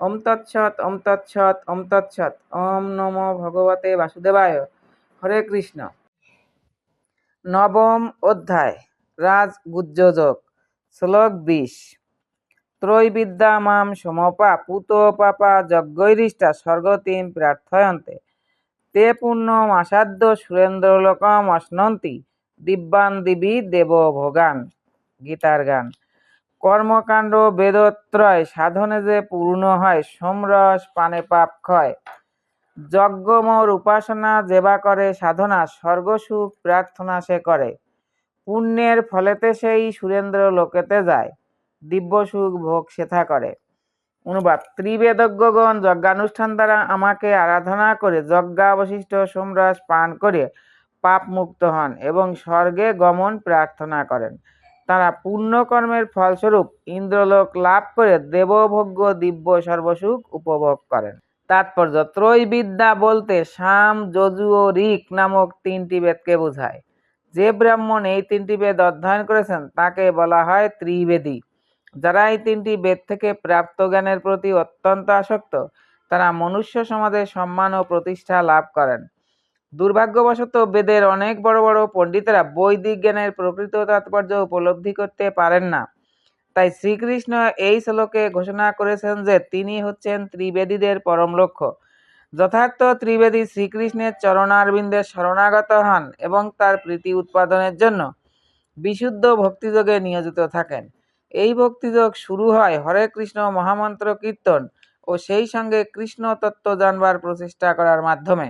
ওম তৎসৎ ওম তৎসৎ ওম তৎসৎ। ওম নমো ভগবতে বাসুদেবায়। হরে কৃষ্ণ। নবম অধ্যায়, রাজ গুজ্জযোগ, শ্লোক বিশ। ত্রৈবিদ্যা মাম সমপা পুত পাপা যজ্ঞৈরিষ্টা স্বর্গতিম প্রার্থয়ন্তে। তে পূর্ণম আসাধ্য সুরেন্দ্রলোকম অশ্নন্তি, দিব্যান দিবি দেব ভোগান। গীতার গান। কর্মকাণ্ড বেদত্রয়, সাধনে যে পূর্ণ হয়, সোমরস পানে পাপ ক্ষয়। যজ্ঞমর উপাসনা যেবা করে সাধনা, স্বর্গসুখ প্রার্থনা সে করে। পুণ্যের ফলেতে সেই সুরেন্দ্র লোকেতে যায়, দিব্য সুখ ভোগ সেথা করে। অনুবাদ, ত্রিবেদজ্ঞগণ যজ্ঞানুষ্ঠান দ্বারা আমাকে আরাধনা করে যজ্ঞাবশিষ্ট সোমরস পান করে পাপ মুক্ত হন এবং স্বর্গে গমন প্রার্থনা করেন। তারা পুণ্যকর্মের ফলস্বরূপ ইন্দ্রলোক লাভ করে দেবভোগ্য দিব্য সর্বসুখ উপভোগ করেন। তাৎপর্য ত্রৈবিদ্যা বলতে সাম যজু ও ঋক নামক তিনটি বেদকে বোঝায়। যে ব্রাহ্মণ এই তিনটি বেদ অধ্যয়ন করেছেন, তাকে বলা হয় ত্রিবেদী। যারা এই তিনটি বেদ থেকে প্রাপ্ত জ্ঞানের প্রতি অত্যন্ত আসক্ত, তারা মনুষ্য সমাজে সম্মান ও প্রতিষ্ঠা লাভ করেন। দুর্ভাগ্যবশত বেদের অনেক বড় বড় পণ্ডিতেরা বৈদিক জ্ঞানের প্রকৃত তাৎপর্য উপলব্ধি করতে পারেন না। তাই শ্রীকৃষ্ণ এই শ্লোকে ঘোষণা করেছেন যে তিনি হচ্ছেন ত্রিবেদীদের পরম লক্ষ্য। যথার্থ ত্রিবেদী শ্রীকৃষ্ণের চরণারবিন্দের শরণাগত হন এবং তার প্রীতি উৎপাদনের জন্য বিশুদ্ধ ভক্তিযোগে নিয়োজিত থাকেন। এই ভক্তিযোগ শুরু হয় হরে কৃষ্ণ মহামন্ত্র কীর্তন ও সেই সঙ্গে কৃষ্ণ তত্ত্ব জানবার প্রচেষ্টা করার মাধ্যমে।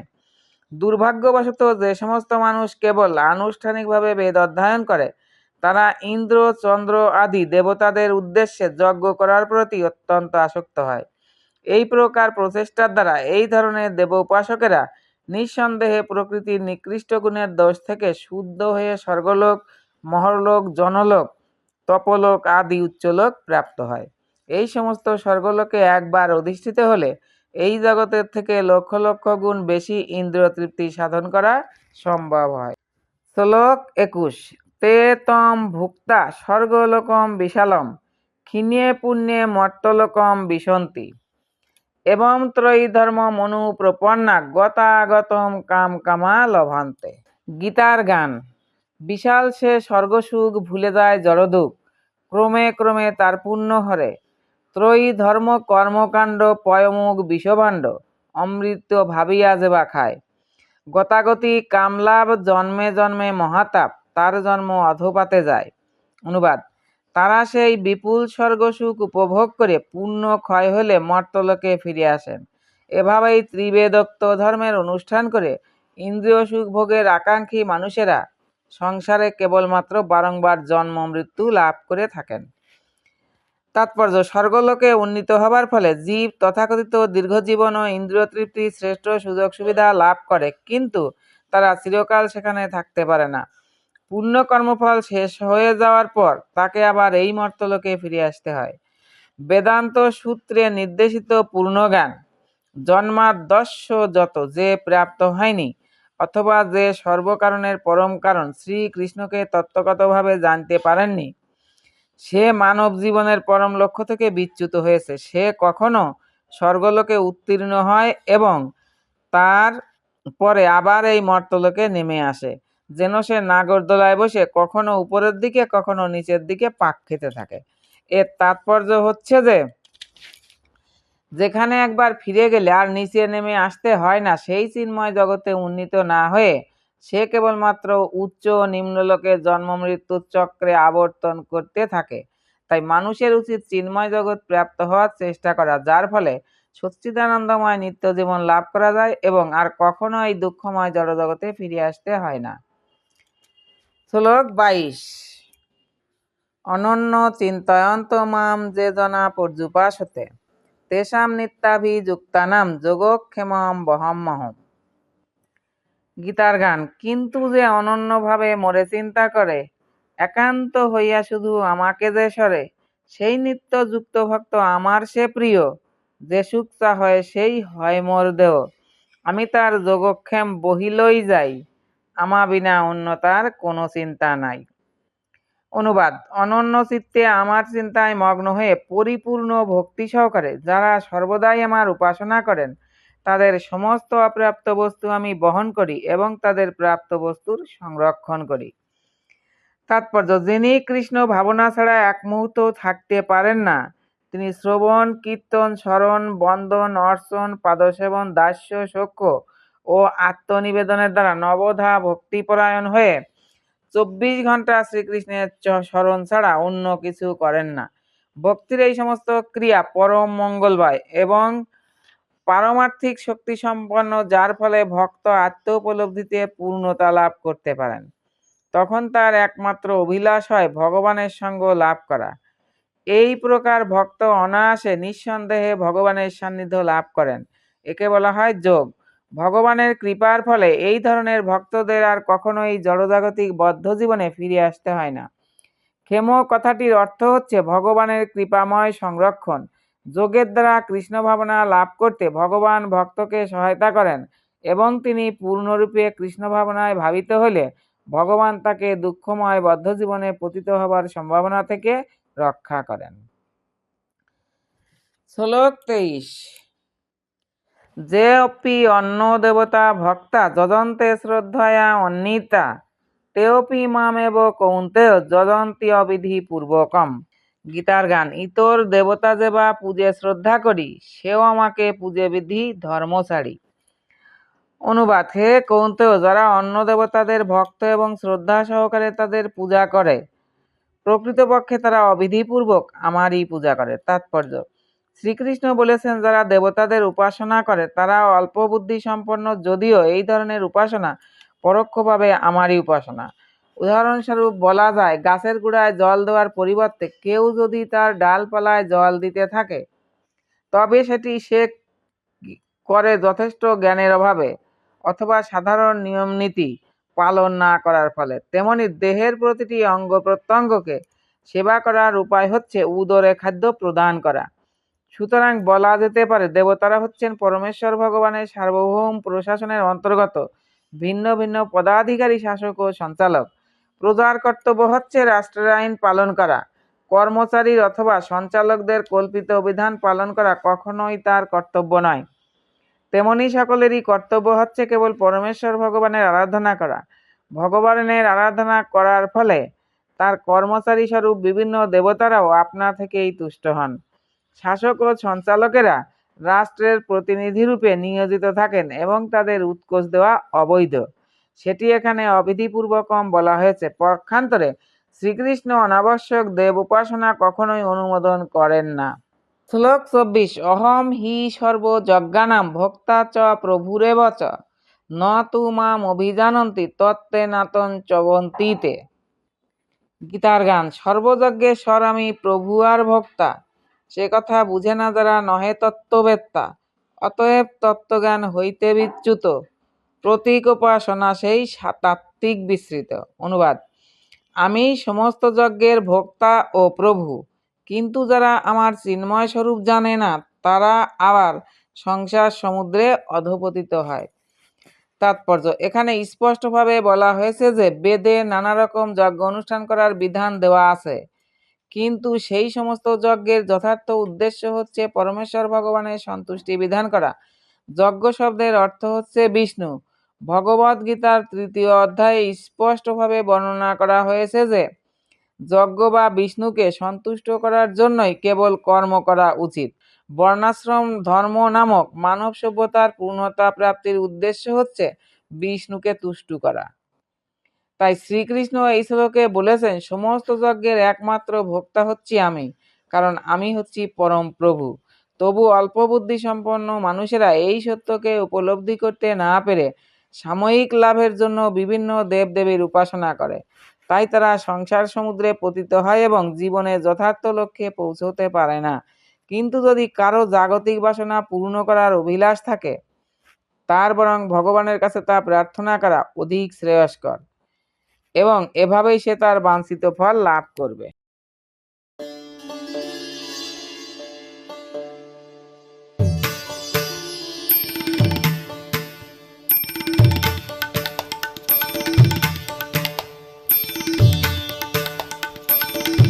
দুর্ভাগ্যবশত যে সমস্ত মানুষ কেবল আনুষ্ঠানিকভাবে বেদ অধ্যয়ন করে, তারা ইন্দ্র, চন্দ্র আদি দেবতাদের উদ্দেশ্যে যজ্ঞ করার প্রতি অত্যন্ত আসক্ত হয়। এই প্রকার প্রচেষ্টার দ্বারা এই ধরনের দেব উপাসকেরা নিঃসন্দেহে প্রকৃতির নিকৃষ্ট গুণের দোষ থেকে শুদ্ধ হয়ে স্বর্গলোক, মহরলোক, জনলোক, তপলোক আদি উচ্চলোক প্রাপ্ত হয়। এই সমস্ত স্বর্গলোকে একবার অধিষ্ঠিত হলে এই জগতের থেকে লক্ষ লক্ষ গুণ বেশি ইন্দ্র তৃপ্তি সাধন করা সম্ভব হয়। শ্লোক একুশ। তে তম ভুক্তা স্বর্গলোকম বিশালম, ক্ষীণে পুণ্যে মর্তলোকম বিশন্তি। এবং ত্রয়ী ধর্ম মনু প্রপন্না গতাগতম কাম কামা লভান্তে। গীতার গান, বিশাল সে স্বর্গসুখ ভুলে যায় জড়দুখ, ক্রমে ক্রমে তার পুণ্য হরে। ত্রয়ী ধর্ম কর্মকাণ্ড পয়মুখ বিষভাণ্ড, অমৃত ভাবিয়া যেবা খায়। গতাগতি কামলাভ জন্মে জন্মে মহাতাপ, তার জন্ম অধপাতে যায়। অনুবাদ, তারা সেই বিপুল স্বর্গসুখ উপভোগ করে পূর্ণ ক্ষয় হলে মর্তলোকে ফিরে আসেন। এভাবেই ত্রিবেদোক্ত ধর্মের অনুষ্ঠান করে ইন্দ্রিয় সুখ ভোগের আকাঙ্ক্ষী মানুষেরা সংসারে কেবলমাত্র বারংবার জন্ম, মৃত্যু লাভ করে থাকেন। তাৎপর্য, স্বর্গলোকে উন্নীত হবার ফলে জীব তথাকথিত দীর্ঘজীবন ও ইন্দ্রিয় তৃপ্তির শ্রেষ্ঠ সুযোগ সুবিধা লাভ করে, কিন্তু তারা চিরকাল সেখানে থাকতে পারে না। পূর্ণ কর্মফল শেষ হয়ে যাওয়ার পর তাকে আবার এই মর্তলোকে ফিরে আসতে হয়। বেদান্ত সূত্রে নির্দেশিত পূর্ণজ্ঞান জন্মাদস্য যত যে প্রাপ্ত হয়নি, অথবা যে সর্বকারণের পরম কারণ শ্রীকৃষ্ণকে তত্ত্বগতভাবে জানতে পারেননি সে মানব জীবনের পরম লক্ষ্য থেকে বিচ্যুত হয়েছে। সে কখনো স্বর্গলোকে উত্তীর্ণ হয় এবং তার পরে আবার এই মর্তলোকে নেমে আসে, যেন সে নাগরদোলায় বসে কখনো উপরের দিকে, কখনো নিচের দিকে পাক খেতে থাকে। এর তাৎপর্য হচ্ছে যে, যেখানে একবার ফিরে গেলে আর নিচে নেমে আসতে হয় না, সেই চিন্ময় জগতে উন্নীত না হয়ে সে কেবলমাত্র উচ্চ নিম্নলোকে জন্ম মৃত্যুর চক্রে আবর্তন করতে থাকে। তাই মানুষের উচিত চিন্ময় জগৎ প্রাপ্ত হওয়ার চেষ্টা করা, যার ফলে সচ্চিদানন্দময় নিত্য জীবন লাভ করা যায় এবং আর কখনো এই দুঃখময় জড়জগতে ফিরে আসতে হয় না। শ্লোক বাইশ। অনন্য চিন্তয়ন্ত মাম যে জনা পর্যুপাসতে। তেষাম নিত্যাভিযুক্তানাম যোগক্ষেমম বহম্মহম। গীতার গান। কিন্তু যে অনন্যভাবে মোরে চিন্তা করে, একান্ত হইয়া শুধু আমাকে যে সরে, সেই নিত্য যুক্ত ভক্ত আমার সে প্রিয়, যে সুখতা হয় সেই হয় মোর দেহ। আমি তার যোগক্ষেম বহিলই যাই, আমা বিনা অন্য তার কোনো চিন্তা নাই। অনুবাদ, অনন্য চিত্তে আমার চিন্তায় মগ্ন হয়ে পরিপূর্ণ ভক্তি সহকারে যারা সর্বদাই আমার উপাসনা করেন তাদের সমস্ত অপ্রাপ্ত বস্তু আমি বহন করি এবং তাদের প্রাপ্ত বস্তুর সংরক্ষণ করি। তাৎপর্য, যিনি কৃষ্ণ ভাবনা ছাড়া এক মুহূর্ত থাকতে পারেন না, তিনি শ্রবণ, কীর্তন, স্মরণ, বন্দন, অর্চন, পাদসেবন, দাস্য সখ্য ও আত্মনিবেদনের দ্বারা নবধা ভক্তিপরায়ণ হয়ে চব্বিশ ঘণ্টা শ্রীকৃষ্ণের স্মরণ ছাড়া অন্য কিছু করেন না। ভক্তির এই সমস্ত ক্রিয়া পরম মঙ্গলময় এবং পারমার্থিক শক্তি সম্পন্ন যার ফলে ভক্ত আত্ম উপলব্ধিতে পূর্ণতা লাভ করতে পারেন। তখন তার একমাত্র অভিলাষ হয় ভগবানের সঙ্গ লাভ করা। এই প্রকার ভক্ত অনায়াসে নিঃসন্দেহে ভগবানের সান্নিধ্য লাভ করেন। একে বলা হয় যোগ। ভগবানের কৃপার ফলে এই ধরনের ভক্তদের আর কখনোই জড়জাগতিক বদ্ধ জীবনে ফিরে আসতে হয় না। ক্ষেম কথাটির অর্থ হচ্ছে ভগবানের কৃপাময় সংরক্ষণ। যোগের দ্বারা কৃষ্ণ ভাবনা লাভ করতে ভগবান ভক্তকে সহায়তা করেন এবং তিনি পূর্ণরূপে কৃষ্ণ ভাবনায় ভাবিত হলে ভগবান তাকে দুঃখময় বদ্ধ জীবনে পতিত হবার সম্ভাবনা থেকে রক্ষা করেন। শ্লোক তেইশ। যে অপি অন্য দেবতা ভক্তা যজন্তে শ্রদ্ধয়া অন্বিতা তেঅপি মামেব কৌন্তেয় যজন্তি অবিধি পূর্বকম। গীতার গান, ইতর দেবতা যে বা পূজে শ্রদ্ধা করি, সেও আমাকে পূজে বিধি ধর্ম ছাড়ি। অনুবাদ, হে কৌন্তেয়, যারা অন্য দেবতাদের ভক্ত এবং শ্রদ্ধা সহকারে তাদের পূজা করে, প্রকৃতপক্ষে তারা অবিধিপূর্বক আমারই পূজা করে। তাৎপর্য, শ্রীকৃষ্ণ বলেছেন, যারা দেবতাদের উপাসনা করে, তারা অল্প বুদ্ধি সম্পন্ন, যদিও এই ধরনের উপাসনা পরোক্ষভাবে আমারই উপাসনা। উদাহরণস্বরূপ বলা যায়, গাছের গোড়ায় জল দেওয়ার পরিবর্তে কেউ যদি তার ডালপালায় জল দিতে থাকে, তবে সেটি সে করে যথেষ্ট জ্ঞানের অভাবে অথবা সাধারণ নিয়ম নীতি পালন না করার ফলে। তেমনি দেহের প্রতিটি অঙ্গ প্রত্যঙ্গকে সেবা করার উপায় হচ্ছে উদরে খাদ্য প্রদান করা। সুতরাং বলা যেতে পারে, দেবতারা হচ্ছেন পরমেশ্বর ভগবানের সার্বভৌম প্রশাসনের অন্তর্গত ভিন্ন ভিন্ন পদাধিকারী শাসক ও সঞ্চালক। প্রজার কর্তব্য হচ্ছে রাষ্ট্রের আইন পালন করা। কর্মচারীর অথবা সঞ্চালকদের কল্পিত বিধান পালন করা কখনোই তার কর্তব্য নয়। তেমনি সকলেরই কর্তব্য হচ্ছে কেবল পরমেশ্বর ভগবানের আরাধনা করা। ভগবানের আরাধনা করার ফলে তার কর্মচারী স্বরূপ বিভিন্ন দেবতারাও আপনা থেকেই তুষ্ট হন। শাসক ও সঞ্চালকেরা রাষ্ট্রের প্রতিনিধিরূপে নিয়োজিত থাকেন এবং তাদের উৎকোচ দেওয়া অবৈধ। সেটি এখানে অবিধিপূর্বকম বলা হয়েছে। পক্ষান্তরে শ্রীকৃষ্ণ অনাবশ্যক দেব উপাসনা কখনোই অনুমোদন করেন না। শ্লোক চব্বিশ, অহম হি সর্বযজ্ঞানাম ভক্তা চ প্রভুরেব চ, ন তু মাম অভিজানন্তি তত্ত্বে নাতন চবন্তীতে। গীতার গান সর্বযজ্ঞের স্বর আমি প্রভু আর ভক্তা, সে কথা বুঝে না যারা নহে তত্ত্ববেত্তা, অতএব তত্ত্বজ্ঞান হইতে বিচ্যুত। প্রতীক উপাসনা সেই তাত্ত্বিক বিস্তৃত। অনুবাদ, আমি সমস্ত যজ্ঞের ভোক্তা ও প্রভু, কিন্তু যারা আমার চিন্ময় স্বরূপ জানে না, তারা আবার সংসার সমুদ্রে অধপতিত হয়। তাৎপর্য, এখানে স্পষ্টভাবে বলা হয়েছে যে বেদে নানা রকম যজ্ঞ অনুষ্ঠান করার বিধান দেওয়া আছে। কিন্তু সেই সমস্ত যজ্ঞের যথার্থ উদ্দেশ্য হচ্ছে পরমেশ্বর ভগবানের সন্তুষ্টি বিধান করা। যজ্ঞ শব্দের অর্থ হচ্ছে বিষ্ণু। ভগবদ গীতার তৃতীয় অধ্যায়ে স্পষ্টভাবে বর্ণনা করা হয়েছে যে, যজ্ঞ বা বিষ্ণুকে সন্তুষ্ট করার জন্যই কেবল কর্ম করা উচিত। বর্ণাশ্রম ধর্ম নামক মানব সভ্যতার পূর্ণতা প্রাপ্তির উদ্দেশ্য হচ্ছে বিষ্ণুকে তুষ্ট করা। তাই শ্রীকৃষ্ণ এই শ্লোকে বলেছেন, সমস্ত যজ্ঞের একমাত্র ভোক্তা হচ্ছি আমি, কারণ আমি হচ্ছি পরম প্রভু। তবু অল্প বুদ্ধি সম্পন্ন মানুষেরা এই সত্যকে উপলব্ধি করতে না পেরে সাময়িক লাভের জন্য বিভিন্ন দেবদেবীর উপাসনা করে। তাই তারা সংসার সমুদ্রে পতিত হয় এবং জীবনে যথার্থ লক্ষ্যে পৌঁছতে পারে না। কিন্তু যদি কারও জাগতিক বাসনা পূর্ণ করার অভিলাষ থাকে, তার বরং ভগবানের কাছে তা প্রার্থনা করা অধিক শ্রেয়স্কর এবং এভাবেই সে তার বাঞ্ছিত ফল লাভ করবে।